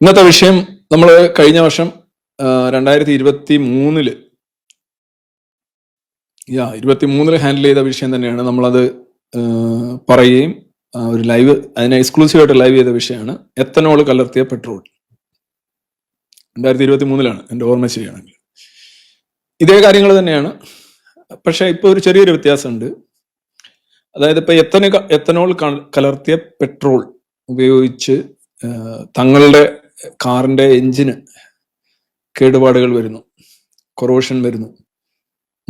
ഇന്നത്തെ വിഷയം നമ്മൾ കഴിഞ്ഞ വർഷം രണ്ടായിരത്തി ഇരുപത്തി മൂന്നിൽ യാ ഇരുപത്തി മൂന്നിൽ ഹാൻഡിൽ ചെയ്ത വിഷയം തന്നെയാണ് നമ്മളത് പറയുകയും ഒരു ലൈവ് അതിനെ എക്സ്ക്ലൂസീവായിട്ട് ലൈവ് ചെയ്ത വിഷയമാണ്. എത്തനോൾ കലർത്തിയ പെട്രോൾ. രണ്ടായിരത്തി ഇരുപത്തി മൂന്നിലാണ് എന്റെ ഓർമ്മ ശരിയാണെങ്കിൽ. ഇതേ കാര്യങ്ങൾ തന്നെയാണ്. പക്ഷേ ഇപ്പോൾ ഒരു ചെറിയൊരു വ്യത്യാസമുണ്ട്. അതായത് ഇപ്പോൾ എത്തന എത്തനോൾ കലർത്തിയ പെട്രോൾ ഉപയോഗിച്ച് തങ്ങളുടെ കാറിന്റെ എഞ്ചിന് കേടുപാടുകൾ വരുന്നു. കൊറോഷൻ വരുന്നു.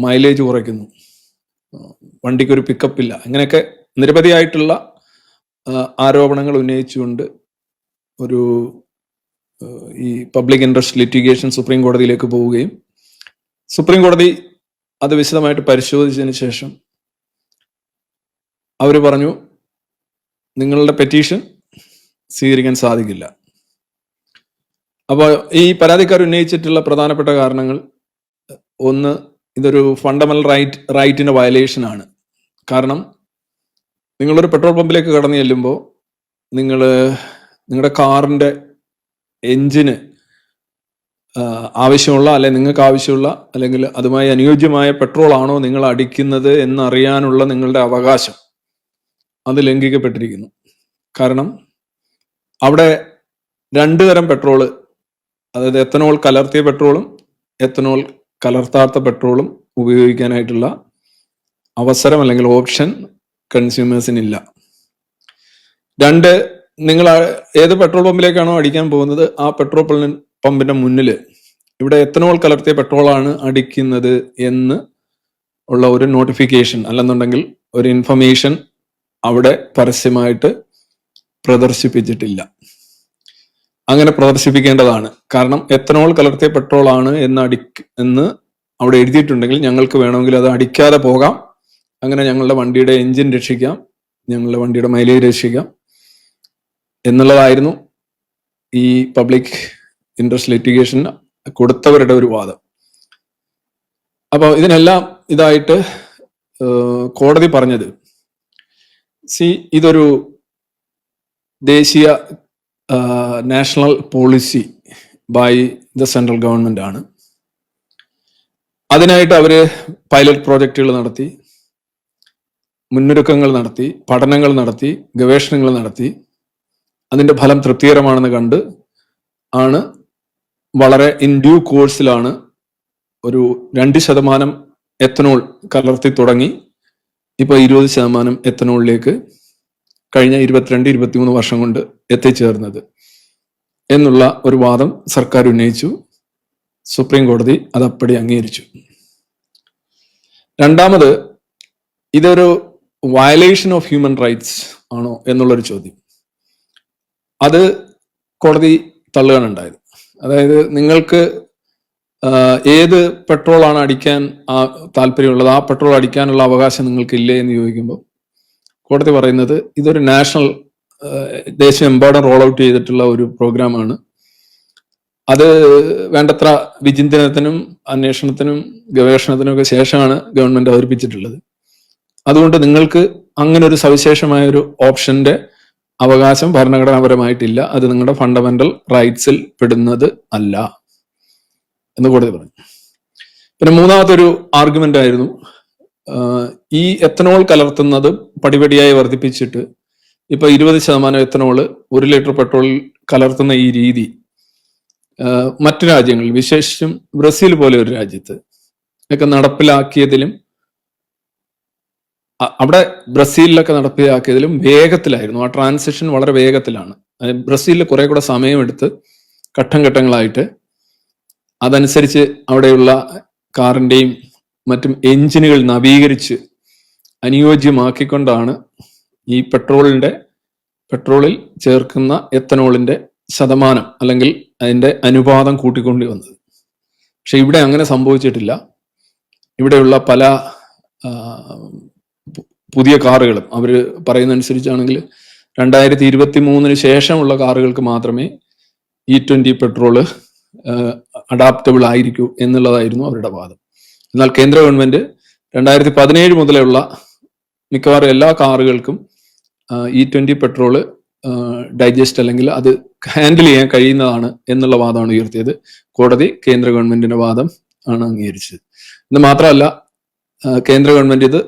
മൈലേജ് കുറയ്ക്കുന്നു. വണ്ടിക്കൊരു പിക്കപ്പ് ഇല്ല. അങ്ങനെയൊക്കെ നിരവധിയായിട്ടുള്ള ആരോപണങ്ങൾ ഉന്നയിച്ചുകൊണ്ട് ഒരു ഈ പബ്ലിക് ഇൻട്രസ്റ്റ് ലിറ്റിഗേഷൻ സുപ്രീം കോടതിയിലേക്ക് പോവുകയും സുപ്രീം കോടതി അത് വിശദമായിട്ട് പരിശോധിച്ചതിന് ശേഷം അവർ പറഞ്ഞു നിങ്ങളുടെ പെറ്റീഷൻ സ്വീകരിക്കാൻ സാധിക്കില്ല. അപ്പോൾ ഈ പരാതിക്കാർ ഉന്നയിച്ചിട്ടുള്ള പ്രധാനപ്പെട്ട കാരണങ്ങൾ ഒന്ന് ഇതൊരു ഫണ്ടമെന്റൽ റൈറ്റ് റൈറ്റിന്റെ വയലേഷൻ ആണ്. കാരണം നിങ്ങളൊരു പെട്രോൾ പമ്പിലേക്ക് കടന്നു ചെല്ലുമ്പോൾ നിങ്ങൾ നിങ്ങളുടെ കാറിന്റെ എഞ്ചിന് ആവശ്യമുള്ള അല്ലെ നിങ്ങൾക്ക് ആവശ്യമുള്ള അല്ലെങ്കിൽ അതുമായി അനുയോജ്യമായ പെട്രോൾ ആണോ നിങ്ങൾ അടിക്കുന്നത് എന്നറിയാനുള്ള നിങ്ങളുടെ അവകാശം അത് ലംഘിക്കപ്പെട്ടിരിക്കുന്നു. കാരണം അവിടെ രണ്ടു തരം പെട്രോൾ അതായത് എത്തനോൾ കലർത്തിയ പെട്രോളും എത്തനോൾ കലർത്താത്ത പെട്രോളും ഉപയോഗിക്കാനായിട്ടുള്ള അവസരം അല്ലെങ്കിൽ ഓപ്ഷൻ കൺസ്യൂമേഴ്സിനില്ല. രണ്ട് നിങ്ങൾ ഏത് പെട്രോൾ പമ്പിലേക്കാണോ അടിക്കാൻ പോകുന്നത് ആ പെട്രോൾ പമ്പിന്റെ മുന്നിൽ ഇവിടെ എത്തനോൾ കലർത്തിയ പെട്രോളാണ് അടിക്കുന്നത് എന്ന് ഉള്ള ഒരു നോട്ടിഫിക്കേഷൻ അല്ലെന്നുണ്ടെങ്കിൽ ഒരു ഇൻഫർമേഷൻ അവിടെ പരസ്യമായിട്ട് പ്രദർശിപ്പിച്ചിട്ടില്ല. അങ്ങനെ പ്രദർശിപ്പിക്കേണ്ടതാണ്. കാരണം എത്തനോൾ കലർത്തിയ പെട്രോൾ ആണ് എന്ന് അടി എന്ന് അവിടെ എഴുതിയിട്ടുണ്ടെങ്കിൽ ഞങ്ങൾക്ക് വേണമെങ്കിൽ അത് അടിക്കാതെ പോകാം. അങ്ങനെ ഞങ്ങളുടെ വണ്ടിയുടെ എഞ്ചിൻ രക്ഷിക്കാം. ഞങ്ങളുടെ വണ്ടിയുടെ മൈലേജ് രക്ഷിക്കാം. എന്നുള്ളതായിരുന്നു ഈ പബ്ലിക് ഇൻട്രസ്റ്റ് ലിറ്റിഗേഷൻ കൊടുത്തവരുടെ ഒരു വാദം. അപ്പോൾ ഇതിനെല്ലാം ഇതായിട്ട് കോടതി പറഞ്ഞത്. സി ഇതൊരു ദേശീയ national policy by the central government ആണ്. അതിനായിട്ട് അവർ പൈലറ്റ് പ്രോജക്റ്റുകൾ നടത്തി മുന്നൊരുക്കങ്ങൾ നടത്തി പഠനങ്ങൾ നടത്തി ഗവേഷണങ്ങൾ നടത്തി. അതിന്റെ ഫലം തൃപ്തികരമാണെന്ന് കണ്ട് ആണ് വളരെ ഇൻ ഡ്യൂ കോഴ്സിലാണ് ഒരു രണ്ട് ശതമാനം എത്തനോൾ കലർത്തി തുടങ്ങി. ഇപ്പോൾ ഇരുപത് ശതമാനം എത്തനോളിലേക്ക് കഴിഞ്ഞ ഇരുപത്തിരണ്ട് ഇരുപത്തിമൂന്ന് വർഷം കൊണ്ട് എത്തിച്ചേർന്നത് എന്നുള്ള ഒരു വാദം സർക്കാർ ഉന്നയിച്ചു. സുപ്രീം കോടതി അതപ്പടി അംഗീകരിച്ചു. രണ്ടാമത് ഇതൊരു വയലേഷൻ ഓഫ് ഹ്യൂമൻ റൈറ്റ്സ് ആണോ എന്നുള്ളൊരു ചോദ്യം. അത് കോടതി തള്ളുകയാണ് ഉണ്ടായത്. അതായത് നിങ്ങൾക്ക് ഏത് പെട്രോളാണ് അടിക്കാൻ ആ താല്പര്യമുള്ളത് ആ പെട്രോൾ അടിക്കാനുള്ള അവകാശം നിങ്ങൾക്ക് ഇല്ലേ എന്ന് ചോദിക്കുമ്പോൾ കോടതി പറയുന്നത് ഇതൊരു നാഷണൽ ദേശമെമ്പാടും റോൾ ഔട്ട് ചെയ്തിട്ടുള്ള ഒരു പ്രോഗ്രാമാണ് അത് വേണ്ടത്ര വിചിന്തനത്തിനും അന്വേഷണത്തിനും ഗവേഷണത്തിനും ഒക്കെ ശേഷമാണ് ഗവൺമെന്റ് അവതരിപ്പിച്ചിട്ടുള്ളത്. അതുകൊണ്ട് നിങ്ങൾക്ക് അങ്ങനെ ഒരു സവിശേഷമായ ഒരു ഓപ്ഷന്റെ അവകാശം ഭരണഘടനാപരമായിട്ടില്ല. അത് നിങ്ങളുടെ ഫണ്ടമെന്റൽ റൈറ്റ്സിൽ പെടുന്നത് അല്ല എന്ന് കോടതി പറഞ്ഞു. പിന്നെ മൂന്നാമത്തെ ഒരു ആർഗ്യുമെന്റ് ആയിരുന്നു ഈ എത്തനോൾ കലർത്തുന്നത് പടിപടിയായി വർദ്ധിപ്പിച്ചിട്ട് ഇപ്പൊ ഇരുപത് ശതമാനം എത്തനോൾ ഒരു ലിറ്റർ പെട്രോളിൽ കലർത്തുന്ന ഈ രീതി മറ്റു രാജ്യങ്ങളിൽ വിശേഷിച്ചും ബ്രസീൽ പോലെ ഒരു രാജ്യത്ത് ഒക്കെ നടപ്പിലാക്കിയതിലും അവിടെ ബ്രസീലിലൊക്കെ നടപ്പിലാക്കിയതിലും വേഗത്തിലായിരുന്നു. ആ ട്രാൻസിഷൻ വളരെ വേഗത്തിലാണ്. ബ്രസീലിൽ കുറെ കൂടെ സമയമെടുത്ത് ഘട്ടം ഘട്ടങ്ങളായിട്ട് അതനുസരിച്ച് അവിടെയുള്ള കാറിന്റെയും മറ്റും എഞ്ചിനുകൾ നവീകരിച്ച് അനുയോജ്യമാക്കിക്കൊണ്ടാണ് ഈ പെട്രോളിന്റെ പെട്രോളിൽ ചേർക്കുന്ന എത്തനോളിന്റെ ശതമാനം അല്ലെങ്കിൽ അതിന്റെ അനുപാതം കൂട്ടിക്കൊണ്ടു വന്നത്. പക്ഷെ ഇവിടെ അങ്ങനെ സംഭവിച്ചിട്ടില്ല. ഇവിടെയുള്ള പല പുതിയ കാറുകളും അവർ പറയുന്ന അനുസരിച്ചാണെങ്കിൽ രണ്ടായിരത്തി ഇരുപത്തി മൂന്നിന് ശേഷമുള്ള കാറുകൾക്ക് മാത്രമേ ഇ ട്വന്റി പെട്രോൾ അഡാപ്റ്റബിൾ ആയിരിക്കൂ എന്നുള്ളതായിരുന്നു അവരുടെ വാദം. എന്നാൽ കേന്ദ്ര ഗവൺമെന്റ് രണ്ടായിരത്തി പതിനേഴ് മുതലുള്ള മിക്കവാറും എല്ലാ കാറുകൾക്കും ഇ ട്വന്റി പെട്രോൾ ഡൈജസ്റ്റ് അല്ലെങ്കിൽ അത് ഹാൻഡിൽ ചെയ്യാൻ കഴിയുന്നതാണ് എന്നുള്ള വാദമാണ് ഉയർത്തിയത്. കോടതി കേന്ദ്ര ഗവൺമെന്റിന്റെ വാദം ആണ് അംഗീകരിച്ചത്. ഇത് മാത്രമല്ല കേന്ദ്ര ഗവൺമെന്റ് ഇത്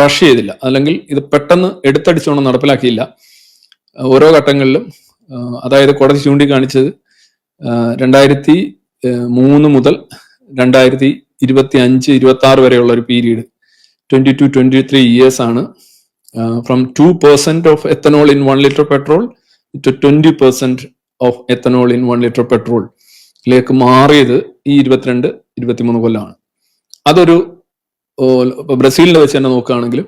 റഷ് ചെയ്തില്ല. അല്ലെങ്കിൽ ഇത് പെട്ടെന്ന് എടുത്തടിച്ചോണം നടപ്പിലാക്കിയില്ല. ഓരോ ഘട്ടങ്ങളിലും അതായത് കോടതി ചൂണ്ടിക്കാണിച്ചത് രണ്ടായിരത്തി മൂന്ന് മുതൽ രണ്ടായിരത്തി ഇരുപത്തി അഞ്ച് ഇരുപത്തി ആറ് വരെയുള്ള ഒരു period twenty two twenty three years ആണ് from two percent of ethanol in one litre petrol to twenty percent of ethanol in one litre petrol ലേക്ക് മാറിയത് ഈ ഇരുപത്തിരണ്ട് ഇരുപത്തിമൂന്ന് കൊല്ലമാണ് അതൊരു ബ്രസീലിനെ വെച്ച് തന്നെ നോക്കുകയാണെങ്കിലും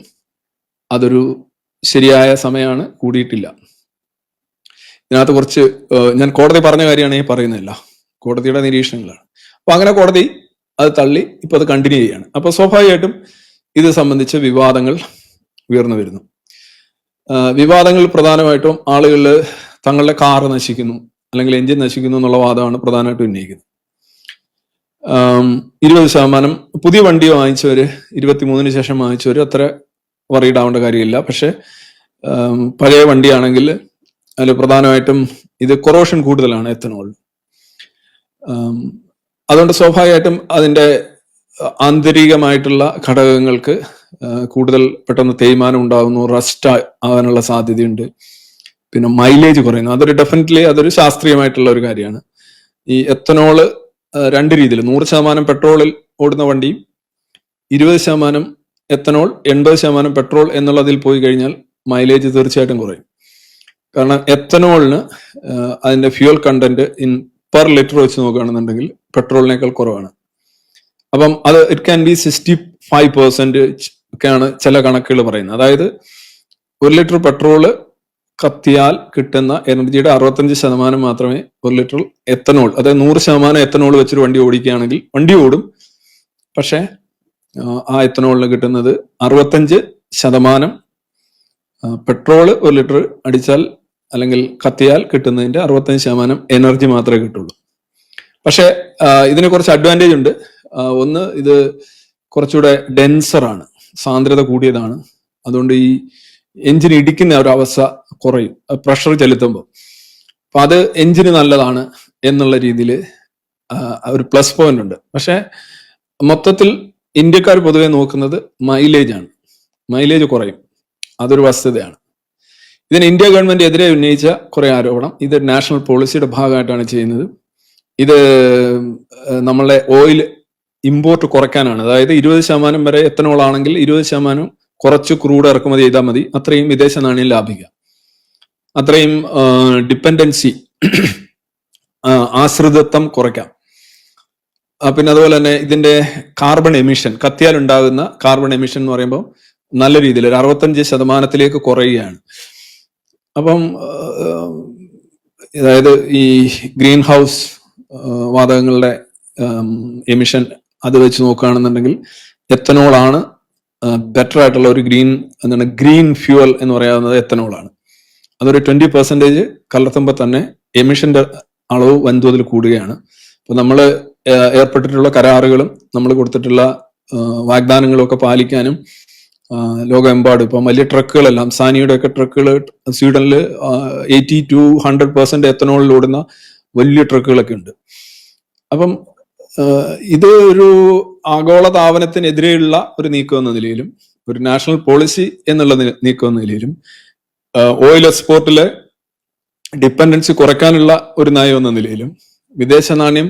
അതൊരു ശരിയായ സമയമാണ് കൂടിയിട്ടില്ല. ഇതിനകത്ത് കുറച്ച് ഞാൻ കോടതി പറഞ്ഞ കാര്യമാണ് ഈ പറയുന്നില്ല കോടതിയുടെ നിരീക്ഷണങ്ങളാണ്. അപ്പൊ അങ്ങനെ കോടതി അത് തള്ളി ഇപ്പൊ അത് കണ്ടിന്യൂ ചെയ്യാണ്. അപ്പൊ സ്വാഭാവികമായിട്ടും ഇത് സംബന്ധിച്ച വിവാദങ്ങൾ ഉയർന്നു വരുന്നു. വിവാദങ്ങൾ പ്രധാനമായിട്ടും ആളുകൾ തങ്ങളുടെ കാർ നശിക്കുന്നു അല്ലെങ്കിൽ എഞ്ചിൻ നശിക്കുന്നു എന്നുള്ള വാദമാണ് പ്രധാനമായിട്ടും ഉന്നയിക്കുന്നത്. ഇരുപത് ശതമാനം പുതിയ വണ്ടി വാങ്ങിച്ചവര് ഇരുപത്തിമൂന്നിന് ശേഷം വാങ്ങിച്ചവര് അത്ര ആവേണ്ട കാര്യമില്ല. പക്ഷെ പഴയ വണ്ടിയാണെങ്കിൽ അതിൽ പ്രധാനമായിട്ടും ഇത് കൊറോഷൻ കൂടുതലാണ് എത്തനോൾ അതുകൊണ്ട് സ്വാഭാവികമായിട്ടും അതിന്റെ ആന്തരികമായിട്ടുള്ള ഘടകങ്ങൾക്ക് കൂടുതൽ പെട്ടെന്ന് തേയ്മാനം ഉണ്ടാകുന്നു റസ്റ്റ് ആകാനുള്ള സാധ്യതയുണ്ട്. പിന്നെ മൈലേജ് കുറയുന്നു. അതൊരു ഡെഫിനറ്റ്ലി അതൊരു ശാസ്ത്രീയമായിട്ടുള്ള ഒരു കാര്യമാണ്. ഈ എത്തനോൾ രണ്ട് രീതിയിൽ നൂറ് ശതമാനം പെട്രോളിൽ ഓടുന്ന വണ്ടിയും ഇരുപത് ശതമാനം എത്തനോൾ എൺപത് ശതമാനം പെട്രോൾ എന്നുള്ളതിൽ പോയി കഴിഞ്ഞാൽ മൈലേജ് തീർച്ചയായിട്ടും കുറയും. കാരണം എത്തനോളിന് അതിന്റെ fuel content in per litre വെച്ച് നോക്കുകയാണെന്നുണ്ടെങ്കിൽ പെട്രോളിനേക്കാൾ കുറവാണ്. അപ്പം അത് it can be sixty five percent ഒക്കെയാണ് ചില കണക്കുകൾ പറയുന്നത്. അതായത് ഒരു ലിറ്റർ പെട്രോൾ കത്തിയാൽ കിട്ടുന്ന എനർജിയുടെ അറുപത്തഞ്ച് ശതമാനം മാത്രമേ ഒരു ലിറ്റർ എത്തനോൾ അതായത് നൂറ് ശതമാനം എത്തനോൾ വെച്ചൊരു വണ്ടി ഓടിക്കുകയാണെങ്കിൽ വണ്ടി ഓടും. പക്ഷേ ആ, എത്തനോളിന് കിട്ടുന്നത് അറുപത്തഞ്ച് ശതമാനം പെട്രോൾ ഒരു ലിറ്റർ അടിച്ചാൽ അല്ലെങ്കിൽ കത്തിയാൽ കിട്ടുന്നതിന്റെ അറുപത്തഞ്ച് ശതമാനം എനർജി മാത്രമേ കിട്ടുള്ളൂ. പക്ഷേ ഇതിന് കുറച്ച് അഡ്വാന്റേജ് ഉണ്ട്. ഒന്ന് ഇത് കുറച്ചുകൂടെ ഡെൻസർ ആണ്. സാന്ദ്രത കൂടിയതാണ്. അതുകൊണ്ട് ഈ എഞ്ചിൻ ഇടിക്കുന്ന ഒരു കുറയും. പ്രഷർ ചെലുത്തുമ്പോൾ. അപ്പൊ അത് എഞ്ചിന് നല്ലതാണ് എന്നുള്ള രീതിയിൽ ഒരു പ്ലസ് പോയിന്റ് ഉണ്ട്. പക്ഷേ മൊത്തത്തിൽ ഇന്ത്യക്കാർ പൊതുവെ നോക്കുന്നത് മൈലേജ് ആണ്. മൈലേജ് കുറയും. അതൊരു വസ്തുതയാണ്. ഇതിന് ഇന്ത്യ ഗവൺമെന്റ് എതിരെ ഉന്നയിച്ച കുറെ ആരോപണം. ഇത് നാഷണൽ പോളിസിയുടെ ഭാഗമായിട്ടാണ് ചെയ്യുന്നത്. ഇത് നമ്മളെ ഓയിൽ ഇമ്പോർട്ട് കുറയ്ക്കാനാണ്. അതായത് ഇരുപത് ശതമാനം വരെ എത്തനോൾ ആണെങ്കിൽ ഇരുപത് ശതമാനം കുറച്ച് ക്രൂഡ് ഇറക്കുമതി ചെയ്താൽ മതി. അത്രയും വിദേശ നാണ്യം ലാഭിക്കാം അത്രയും ഡിപ്പെൻഡൻസി ആശ്രിതത്വം കുറയ്ക്കാം. പിന്നെ അതുപോലെ തന്നെ ഇതിന്റെ കാർബൺ എമിഷൻ കത്തിയാൽ ഉണ്ടാകുന്ന കാർബൺ എമിഷൻ എന്ന് പറയുമ്പോൾ നല്ല രീതിയിൽ ഒരു അറുപത്തഞ്ച് ശതമാനത്തിലേക്ക് കുറയുകയാണ്. അപ്പം അതായത് ഈ ഗ്രീൻ ഹൗസ് വാതകങ്ങളുടെ എമിഷൻ അത് വെച്ച് നോക്കുകയാണെന്നുണ്ടെങ്കിൽ എത്തനോളാണ് ബെറ്റർ ആയിട്ടുള്ള ഒരു ഗ്രീൻ എന്താണ് ഗ്രീൻ ഫ്യൂവൽ എന്ന് പറയാവുന്നത് എത്തനോളാണ്. അതൊരു ട്വന്റി പെർസെന്റേജ് കലർത്തുമ്പോൾ തന്നെ എമിഷന്റെ അളവ് വൻതോതിൽ കൂടുകയാണ്. അപ്പൊ നമ്മൾ ഏർപ്പെട്ടിട്ടുള്ള കരാറുകളും നമ്മൾ കൊടുത്തിട്ടുള്ള വാഗ്ദാനങ്ങളും ഒക്കെ പാലിക്കാനും ലോകമെമ്പാടും ഇപ്പം വലിയ ട്രക്കുകളെല്ലാം സാനിയുടെ ഒക്കെ ട്രക്കുകൾ സ്വീഡനിൽ എയ്റ്റി ടു ഹൺഡ്രഡ് പെർസെന്റ് എത്തനോളിൽ ഓടുന്ന വലിയ ട്രക്കുകളൊക്കെ ഉണ്ട്. അപ്പം ഇത് ഒരു ആഗോള താപനത്തിനെതിരെയുള്ള ഒരു നീക്കം എന്ന നിലയിലും ഒരു നാഷണൽ പോളിസി എന്നുള്ള നീക്കം എന്ന നിലയിലും ഓയിൽ എക്സ്പോർട്ടിലെ ഡിപ്പെൻഡൻസി കുറയ്ക്കാനുള്ള ഒരു നയം എന്ന നിലയിലും വിദേശ നാണ്യം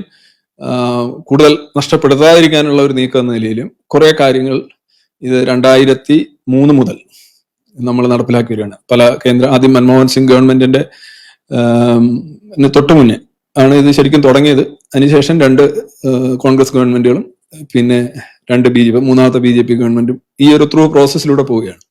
കൂടുതൽ നഷ്ടപ്പെടുത്താതിരിക്കാനുള്ള ഒരു നീക്കം എന്ന നിലയിലും കുറെ കാര്യങ്ങൾ ഇത് രണ്ടായിരത്തി മൂന്ന് മുതൽ നമ്മൾ നടപ്പിലാക്കി വരികയാണ്. പല കേന്ദ്ര ആദ്യം മൻമോഹൻ സിംഗ് ഗവൺമെന്റിന്റെ തൊട്ടു മുന്നേ ആണ് ഇത് ശരിക്കും തുടങ്ങിയത്. അതിനുശേഷം രണ്ട് കോൺഗ്രസ് ഗവൺമെന്റുകളും പിന്നെ രണ്ട് ബി ജെ പി മൂന്നാമത്തെ ബി ജെ പി ഗവൺമെന്റും ഈ ഒരു ത്രൂ പ്രോസസ്സിലൂടെ പോവുകയാണ്.